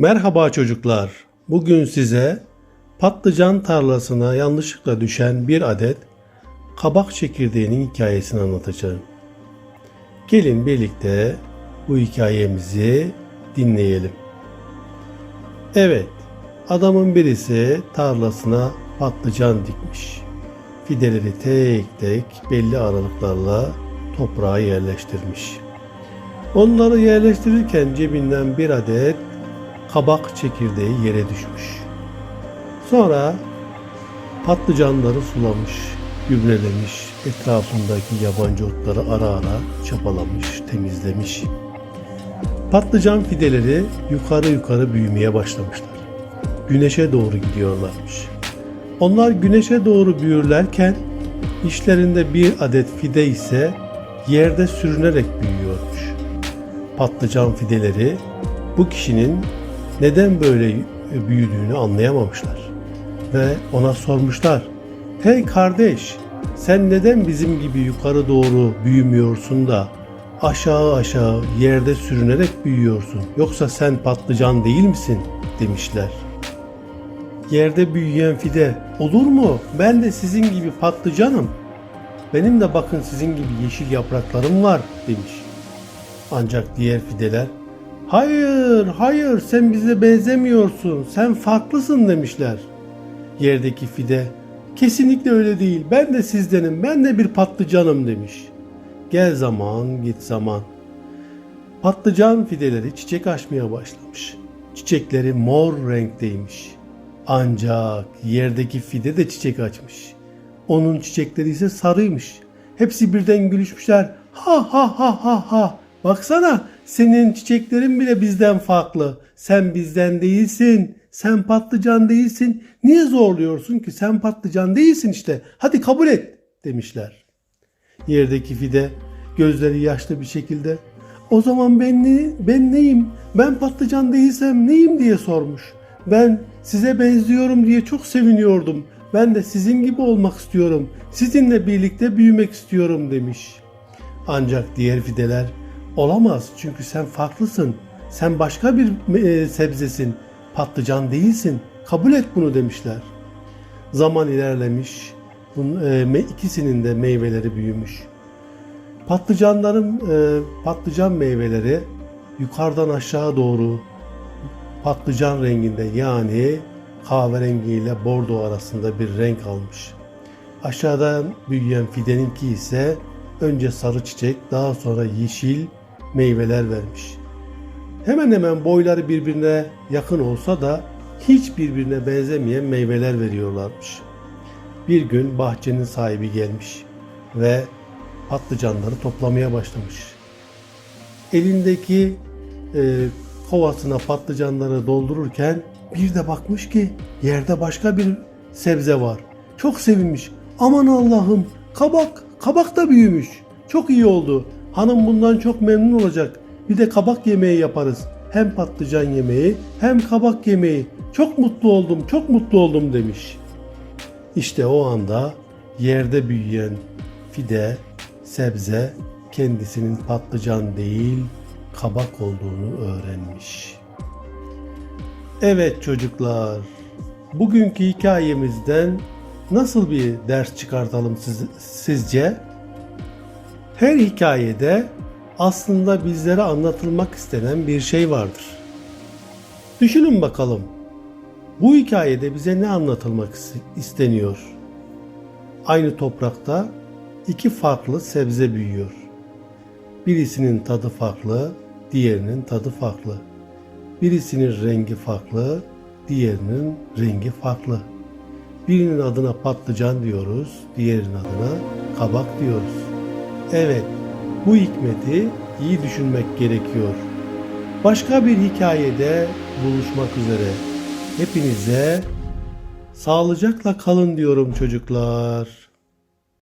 Merhaba çocuklar. Bugün size patlıcan tarlasına yanlışlıkla düşen bir adet kabak çekirdeğinin hikayesini anlatacağım. Gelin birlikte bu hikayemizi dinleyelim. Evet, adamın birisi tarlasına patlıcan dikmiş. Fideleri tek tek belli aralıklarla toprağa yerleştirmiş. Onları yerleştirirken cebinden bir adet kabak çekirdeği yere düşmüş. Sonra patlıcanları sulamış, gübrelemiş, etrafındaki yabancı otları ara ara çapalamış, temizlemiş. Patlıcan fideleri yukarı yukarı büyümeye başlamışlar. Güneşe doğru gidiyorlarmış. Onlar güneşe doğru büyürlerken işlerinde bir adet fide ise yerde sürünerek büyüyormuş. Patlıcan fideleri bu kişinin neden böyle büyüdüğünü anlayamamışlar. Ve ona sormuşlar. Hey kardeş sen neden bizim gibi yukarı doğru büyümüyorsun da aşağı aşağı yerde sürünerek büyüyorsun? Yoksa sen patlıcan değil misin? demişler. Yerde büyüyen fide olur mu? Ben de sizin gibi patlıcanım. Benim de bakın sizin gibi yeşil yapraklarım var demiş. Ancak diğer fideler Hayır, hayır sen bize benzemiyorsun. Sen farklısın demişler. Yerdeki fide kesinlikle öyle değil. Ben de sizdenim. Ben de bir patlıcanım demiş. Gel zaman, git zaman. Patlıcan fideleri çiçek açmaya başlamış. Çiçekleri mor renkteymiş. Ancak yerdeki fide de çiçek açmış. Onun çiçekleri ise sarıymış. Hepsi birden gülüşmüşler. Ha ha ha ha ha. Baksana senin çiçeklerin bile bizden farklı. Sen bizden değilsin. Sen patlıcan değilsin. Niye zorluyorsun ki? Sen patlıcan değilsin işte. Hadi kabul et demişler. Yerdeki fide gözleri yaşlı bir şekilde o zaman ben ne, ben neyim? Ben patlıcan değilsem neyim diye sormuş. Ben size benziyorum diye çok seviniyordum. Ben de sizin gibi olmak istiyorum. Sizinle birlikte büyümek istiyorum demiş. Ancak diğer fideler olamaz çünkü sen farklısın. Sen başka bir e, sebzesin. Patlıcan değilsin. Kabul et bunu demişler. Zaman ilerlemiş. Bunun, e, ikisinin de meyveleri büyümüş. Patlıcanların e, patlıcan meyveleri yukarıdan aşağı doğru patlıcan renginde yani kahverengi ile bordo arasında bir renk almış. Aşağıdan büyüyen fideninki ise önce sarı çiçek daha sonra yeşil meyveler vermiş. Hemen hemen boyları birbirine yakın olsa da hiç birbirine benzemeyen meyveler veriyorlarmış. Bir gün bahçenin sahibi gelmiş ve patlıcanları toplamaya başlamış. Elindeki e, kovasına patlıcanları doldururken bir de bakmış ki yerde başka bir sebze var. Çok sevinmiş. Aman Allah'ım kabak, kabak da büyümüş. Çok iyi oldu. Hanım bundan çok memnun olacak. Bir de kabak yemeği yaparız. Hem patlıcan yemeği hem kabak yemeği. Çok mutlu oldum, çok mutlu oldum demiş. İşte o anda yerde büyüyen fide, sebze kendisinin patlıcan değil kabak olduğunu öğrenmiş. Evet çocuklar, bugünkü hikayemizden nasıl bir ders çıkartalım siz, sizce? Her hikayede aslında bizlere anlatılmak istenen bir şey vardır. Düşünün bakalım. Bu hikayede bize ne anlatılmak isteniyor? Aynı toprakta iki farklı sebze büyüyor. Birisinin tadı farklı, diğerinin tadı farklı. Birisinin rengi farklı, diğerinin rengi farklı. Birinin adına patlıcan diyoruz, diğerinin adına kabak diyoruz. Evet, bu hikmeti iyi düşünmek gerekiyor. Başka bir hikayede buluşmak üzere. Hepinize sağlıcakla kalın diyorum çocuklar.